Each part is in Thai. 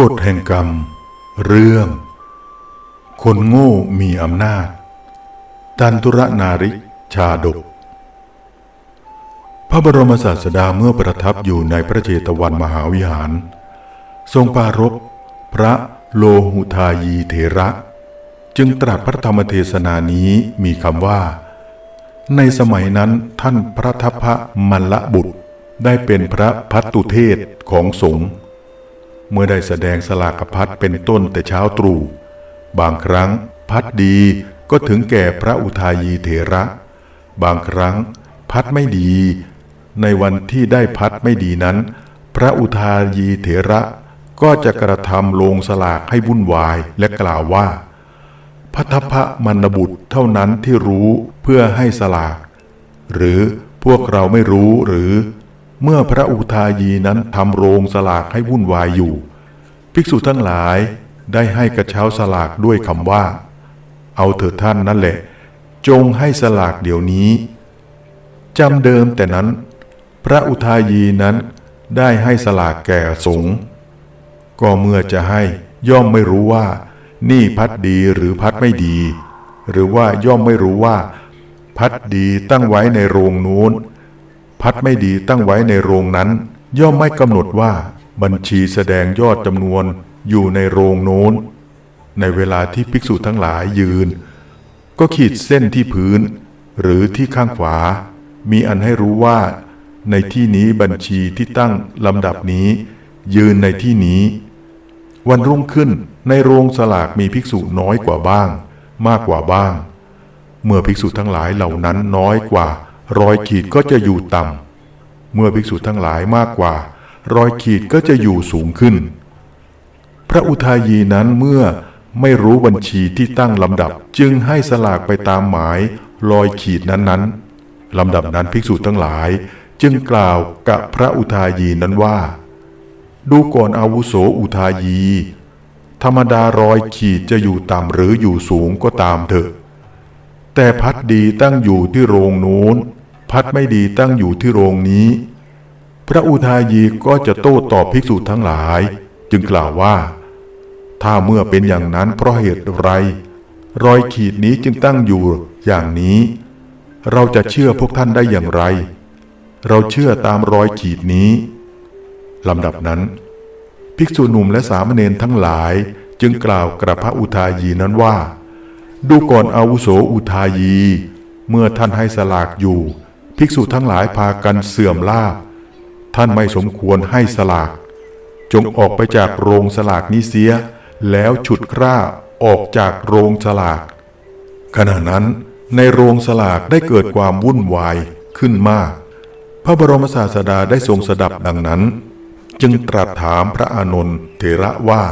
กฎแห่งกรรม เรื่อง คนโง่มีอำนาจ ตันตุระนาริชาดก พระบรมศาสดาเมื่อประทับอยู่ในพระเจตวันมหาวิหาร ทรงปรารภพระโลหุทายีเถระ จึงตรัสพระธรรมเทศนานี้มีคำว่า ในสมัยนั้นท่านพระทัพพระมัลละบุตรได้เป็นพระพัตตุเทศของสงฆ์ เมื่อได้แสดงสลากพัดเป็นต้นแต่เช้าตรู่ บางครั้งพัดดีก็ถึงแก่พระอุทายีเถระ บางครั้งพัดไม่ดี ในวันที่ได้พัดไม่ดีนั้น พระอุทายีเถระก็จะกระทำลงสลากให้วุ่นวายและกล่าวว่าพัทพะมันนบุตรเท่านั้นที่รู้เพื่อให้สลาก หรือพวกเราไม่รู้หรือ เมื่อพระอุทายีนั้นทำโรงสลากให้วุ่นวายอยู่ ภิกษุทั้งหลายได้ให้กระเช้าสลากด้วยคำว่า เอาเถิดท่านนั่นแหละ จงให้สลากเดี๋ยวนี้จำเดิมแต่นั้น พระอุทายีนั้นได้ให้สลากแก่สงฆ์ก็เมื่อจะให้ย่อมไม่รู้ว่า นี่พัดดีหรือพัดไม่ดี หรือว่าย่อมไม่รู้ว่า พัดดีตั้งไว้ในโรงนู้น พัดไม่ดีตั้งไว้ในโรงนั้น ย่อมไม่กำหนดว่าบัญชีแสดงยอดจำนวนอยู่ในโรงโน้น ในเวลาที่ภิกษุทั้งหลายยืน ก็ขีดเส้นที่พื้น หรือที่ข้างขวา มีอันให้รู้ว่า ในที่นี้บัญชีที่ตั้งลำดับนี้ ยืนในที่นี้ วันรุ่งขึ้นในโรงสลากมีภิกษุน้อยกว่าบ้าง มากกว่าบ้าง เมื่อภิกษุทั้งหลายเหล่านั้นน้อยกว่า ร้อยขีดก็จะอยู่ต่ำ เมื่อภิกษุทั้งหลายมากกว่าร้อยขีดก็จะอยู่สูงขึ้น พระอุทายีนั้นเมื่อไม่รู้บัญชีที่ตั้งลำดับ จึงให้สลากไปตามหมายลอยขีดนั้นๆลำดับนั้นภิกษุทั้งหลาย จึงกล่าวกับพระอุทายีนั้นว่า ดูก่อนอาวุโสอุทายี ธรรมดารอยขีดจะอยู่ต่ำหรืออยู่สูงก็ตามเถอะ แต่พัดดีตั้งอยู่ที่โรงนู้น พัดไม่ดีตั้งอยู่ที่โรงนี้ พระอุทายีก็จะโต้ตอบภิกษุทั้งหลาย จึงกล่าวว่า ถ้าเมื่อเป็นอย่างนั้นเพราะเหตุไร รอยขีดนี้จึงตั้งอยู่อย่างนี้ เราจะเชื่อพวกท่านได้อย่างไร เราเชื่อตามรอยขีดนี้ลำดับนั้น ภิกษุหนุ่มและสามเณรทั้งหลายจึงกล่าวกับพระอุทายีนั้นว่า ดูก่อนอาวุโสอุทายี เมื่อท่านให้สลากอยู่ ภิกษุทั้งหลายพากันเสื่อมลาภท่านไม่สมควรให้สลาก จงออกไปจากโรงสลากนี้เสีย แล้วฉุดคร่าออกจากโรงสลาก ขณะนั้นในโรงสลากได้เกิดความวุ่นวายขึ้นมาก พระบรมศาสดาได้ทรงสดับดังนั้น จึงตรัสถามพระอานนท์เถระว่า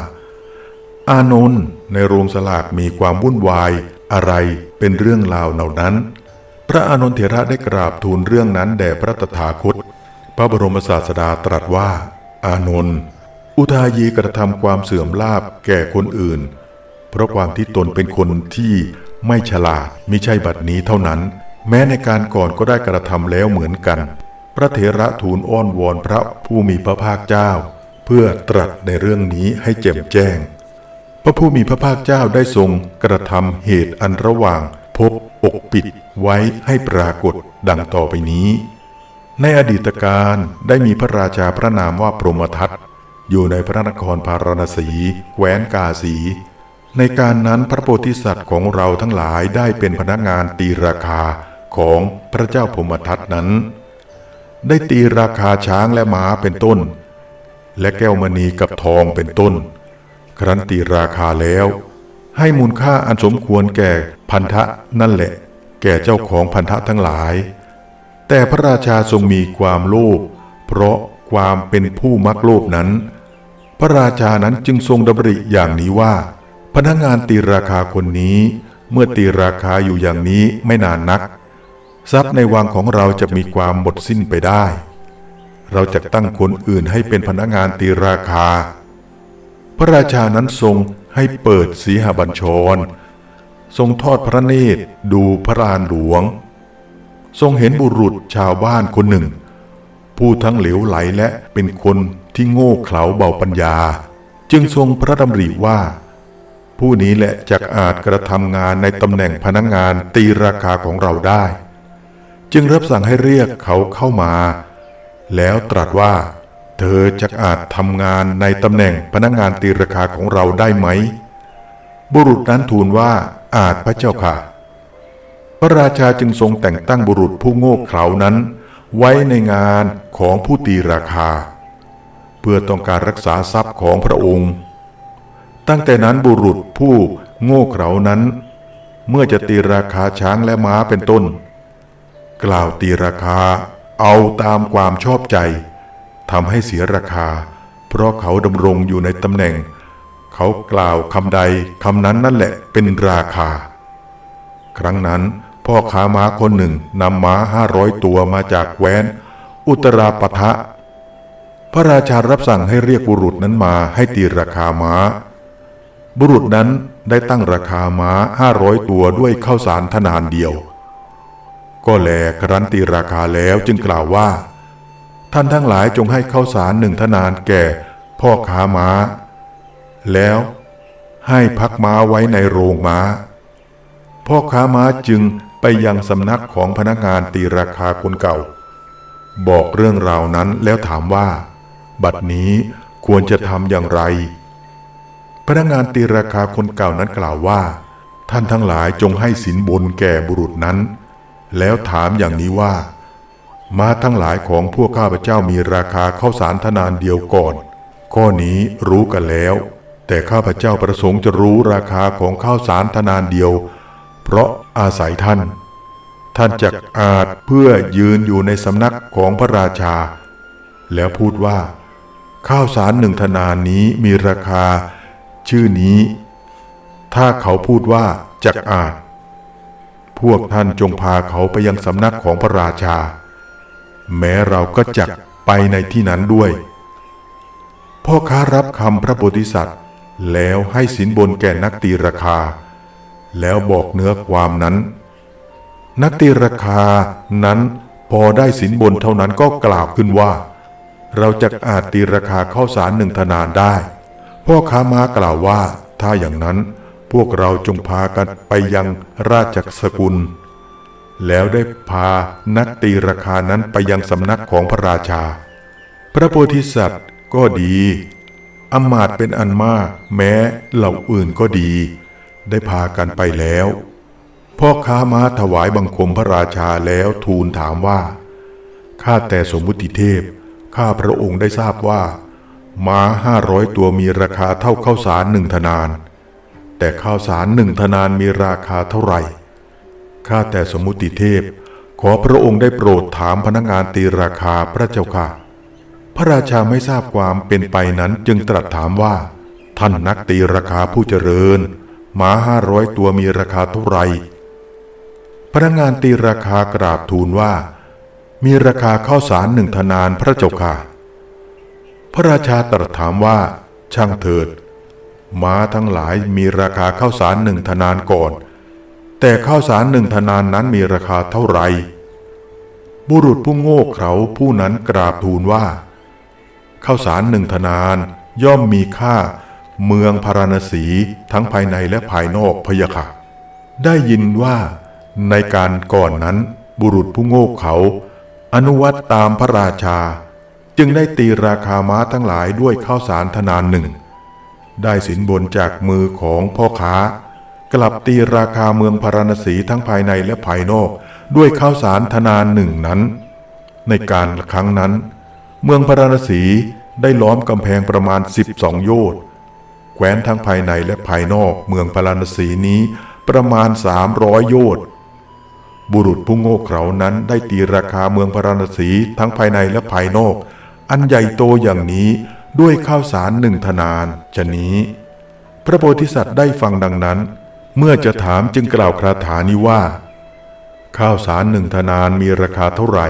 อานนท์ในโรงสลากมีความวุ่นวายอะไรเป็นเรื่องราวเหล่านั้น พระอานนทเถระได้กราบทูลเรื่องนั้นแด่พระตถาคต พระบรมศาสดาตรัสว่า อานนท์อุทายีกระทำความเสื่อมลาบแก่คนอื่น เพราะความที่ตนเป็นคนที่ไม่ฉลาดมิใช่บัดนี้เท่านั้น แม้ในการก่อนก็ได้กระทำแล้วเหมือนกัน พระเถระทูลอ้อนวอนพระผู้มีพระภาคเจ้า เพื่อตรัสในเรื่องนี้ให้แจ่มแจ้ง พระผู้มีพระภาคเจ้าได้ทรงกระทำเหตุอันระหว่าง พบปกปิดไว้ให้ปรากฏดังต่อไปนี้ ในอดีตการได้มีพระราชาพระนามว่าพรหมทัตอยู่ในพระนครพาราณสีแคว้นกาสี ในการนั้นพระโพธิสัตว์ของเราทั้งหลายได้เป็นพนักงานตีราคาของพระเจ้าพรหมทัตนั้น ได้ตีราคาช้างและม้าเป็นต้น และแก้วมณีกับทองเป็นต้น ครั้นตีราคาแล้ว ให้มูลค่าอันสมควรแก่พันธะนั่นแหละ แก่เจ้าของพันธะทั้งหลาย แต่พระราชาทรงมีความโลภเพราะความเป็นผู้มักโลภนั้น พระราชานั้นจึงทรงดำริอย่างนี้ว่า พนักงานตีราคาคนนี้เมื่อตีราคาอยู่อย่างนี้ไม่นานนัก ทรัพย์ในวังของเราจะมีความหมดสิ้นไปได้ เราจะตั้งคนอื่นให้เป็นพนักงานตีราคา พระราชานั้นทรงให้เปิดสีหบัญชร ทรงทอดพระเนตรดูพระลานหลวง ทรงเห็นบุรุษชาวบ้านคนหนึ่ง ผู้ทั้งเหลวไหลและเป็นคนที่โง่เขลาเบาปัญญา จึงทรงพระดำริว่า ผู้นี้แหละจะอาจกระทำงานในตำแหน่งพนักงานตีราคาของเราได้ จึงรับสั่งให้เรียกเขาเข้ามา แล้วตรัสว่า เธอจะอาจทำงานในตำแหน่งพนักงานตีราคาของเราได้ไหม บุรุษนั้นทูลว่าอาจพระเจ้าค่ะ พระราชาจึงทรงแต่งตั้งบุรุษผู้โง่เขลานั้น ไว้ในงานของผู้ตีราคา เพื่อต้องการรักษาทรัพย์ของพระองค์ ตั้งแต่นั้นบุรุษผู้โง่เขลานั้น เมื่อจะตีราคาช้างและม้าเป็นต้น กล่าวตีราคาเอาตามความชอบใจ ทำให้เสียราคา เพราะเขาดำรงอยู่ในตำแหน่ง เขากล่าวคำใดคำนั้นนั่นแหละเป็นราคา ครั้งนั้นพ่อค้าม้าคนหนึ่งนำม้าห้าร้อยตัวมาจากแคว้น อุตราปทะ พระราชารับสั่งให้เรียกบุรุษนั้นมาให้ตีราคาม้า บุรุษนั้นได้ตั้งราคาม้าห้าร้อยตัวด้วยข้าวสารทนานเดียว ก็แลครั้นตีราคาแล้วจึงกล่าวว่า ท่านทั้งหลายจงให้ข้าวสารหนึ่งทนานแก่พ่อค้าม้า แล้วให้พักม้าไว้ในโรงม้า พ่อค้าม้าจึงไปยังสำนักของพนักงานตีราคาคนเก่า บอกเรื่องราวนั้นแล้วถามว่า บัดนี้ควรจะทำอย่างไร พนักงานตีราคาคนเก่านั้นกล่าวว่า ท่านทั้งหลายจงให้สินบนแก่บุรุษนั้น แล้วถามอย่างนี้ว่า ม้าทั้งหลายของพวกข้าพเจ้ามีราคาข้าวสารทนานเดียวก่อน ข้อนี้รู้กันแล้ว แต่ข้าพเจ้าประสงค์จะรู้ราคาของข้าวสารทนานเดียว เพราะอาศัยท่าน ท่านจักอาจเพื่อยืนอยู่ในสำนักของพระราชา แล้วพูดว่า ข้าวสารหนึ่งทนานนี้มีราคา ชื่อนี้ ถ้าเขาพูดว่าจักอาจ พวกท่านจงพาเขาไปยังสำนักของพระราชา แม้เราก็จักไปในที่นั้นด้วย พ่อค้ารับคำพระโพธิสัตว์ แล้วให้สินบนแก่นักตีราคา แล้วบอกเนื้อความนั้น นักตีราคานั้นพอได้สินบนเท่านั้นก็กล่าวขึ้นว่า เราจะอาจตีราคาข้าวสารหนึ่งธนานได้ พ่อค้ามากล่าวว่าถ้าอย่างนั้นพวกเราจงพากันไปยังราชสกุล แล้วได้พานักตีราคานั้นไปยังสำนักของพระราชา พระโพธิสัตว์ก็ดีอมาตย์เป็นอันมาก แม้เหล่าอื่นก็ดี ได้พากันไปแล้ว พ่อค้าม้าถวายบังคมพระราชาแล้วทูลถามว่าข้าแต่สมมุติเทพ ข้าพระองค์ได้ทราบว่า ม้าห้าร้อยตัวมีราคาเท่าข้าวสารหนึ่งธนาน แต่ข้าวสารหนึ่งธนานมีราคาเท่าไหร่ ข้าแต่สมุติเทพ ขอพระองค์ได้โปรดถามพนักงานตีราคาพระเจ้าค่ะ พระราชาไม่ทราบความเป็นไปนั้นจึงตรัสถามว่า ท่านนักตีราคาผู้เจริญม้าห้าร้อยตัวมีราคาเท่าไหร่พนักงานตีราคากราบทูลว่า มีราคาข้าวสารหนึ่งธนานพระเจ้าค่ะ พระราชาตรัสถามว่า ช่างเถิดม้าทั้งหลายมีราคาข้าวสารหนึ่งธนานก่อน แต่ข้าวสารหนึ่งธนานนั้นมีราคาเท่าไหร่ บุรุษผู้โง่เขลาผู้นั้นกราบทูลว่า ข้าวสารหนึ่งธนานย่อมมีค่าเมืองพาราณสีทั้งภายในและภายนอกพยะค่ะ ได้ยินว่าในการก่อนนั้นบุรุษผู้โง่เขา อนุวัตตามพระราชา จึงได้ตีราคาม้าทั้งหลายด้วยข้าวสารธนานหนึ่ง ได้สินบนจากมือของพ่อค้า กลับตีราคาเมืองพาราณสีทั้งภายในและภายนอก ด้วยข้าวสารธนานหนึ่งนั้น ในการครั้งนั้น เมืองพาราณสีได้ล้อมกำแพงประมาณ 12 โยชน์แคว้นทั้งภายในและภายนอกเมืองพาราณสีนี้ประมาณ 300 โยชน์บุรุษผู้โง่เขลานั้นได้ตีราคาเมืองพาราณสีทั้งภายในและภายนอก อันใหญ่โตอย่างนี้ด้วยข้าวสารหนึ่งธนานชะนี้ พระโพธิสัตว์ได้ฟังดังนั้น เมื่อจะถามจึงกล่าวคาถานี้ว่า ข้าวสารหนึ่งธนานมีราคาเท่าไหร่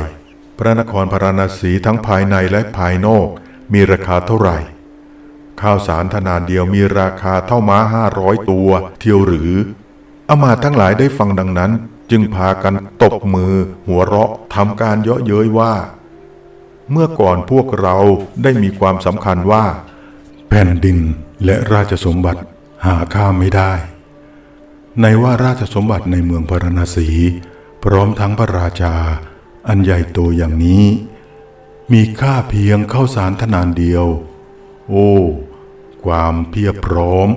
พระนครพาราณสีทั้งภายในและภายนอกมีราคาเท่าไหร่ ข้าวสารธนานเดียวมีราคาเท่าม้าห้าร้อยตัวเที่ยวหรืออำมาตย์ทั้งหลายได้ฟังดังนั้น จึงพากันตบมือ หัวเราะทำการเยาะเย้ยว่า เมื่อก่อนพวกเราได้มีความสำคัญว่า แผ่นดินและราชสมบัติหาค่าไม่ได้ ในว่าราชสมบัติในเมืองพาราณสี พร้อมทั้งพระราชา อันใหญ่โตอย่างนี้ มีค่าเพียงเข้าสารทนานเดียว โอ้ ความเพียบพร้อม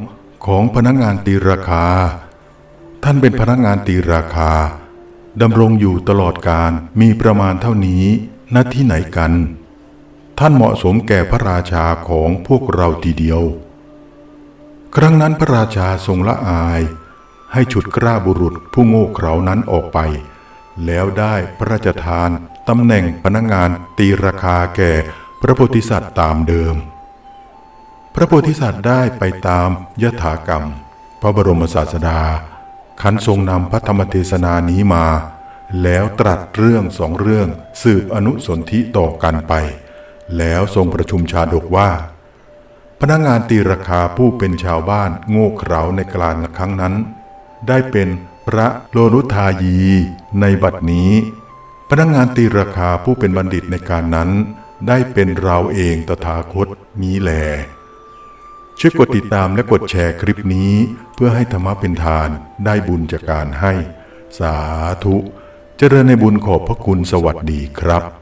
ของพนักงานตีราคา ท่านเป็นพนักงานตีราคาดำรงอยู่ตลอดการมีประมาณเท่านี้ณที่ไหนกัน ท่านเหมาะสมแก่พระราชาของพวกเราทีเดียว ครั้งนั้นพระราชาทรงละอาย ให้ฉุดกล้าบุรุษผู้โง่เขลานั้นออกไป แล้วได้พระราชทานตำแหน่งพนักงานตีราคาแก่พระโพธิสัตว์ตามเดิม พระโพธิสัตว์ได้ไปตามยถากรรม พระบรมศาสดา ขันทรงนำพระธรรมเทศนานี้มา แล้วตรัสเรื่องสองเรื่องสืบอนุสนธิต่อกันไป แล้วทรงประชุมชาดกว่า พนักงานตีราคาผู้เป็นชาวบ้านโง่เขลาในกลางครั้งนั้น ได้เป็นพระโลนุทายี ในบัดนี้ พนักงานตีราคาผู้เป็นบัณฑิตในการนั้น ได้เป็นเราเองตถาคตนี้แลช่วยกดติดตามและกดแชร์คลิปนี้ เพื่อให้ธรรมะเป็นทานได้บุญจากการให้ สาธุ เจริญในบุญขอบพระคุณสวัสดีครับ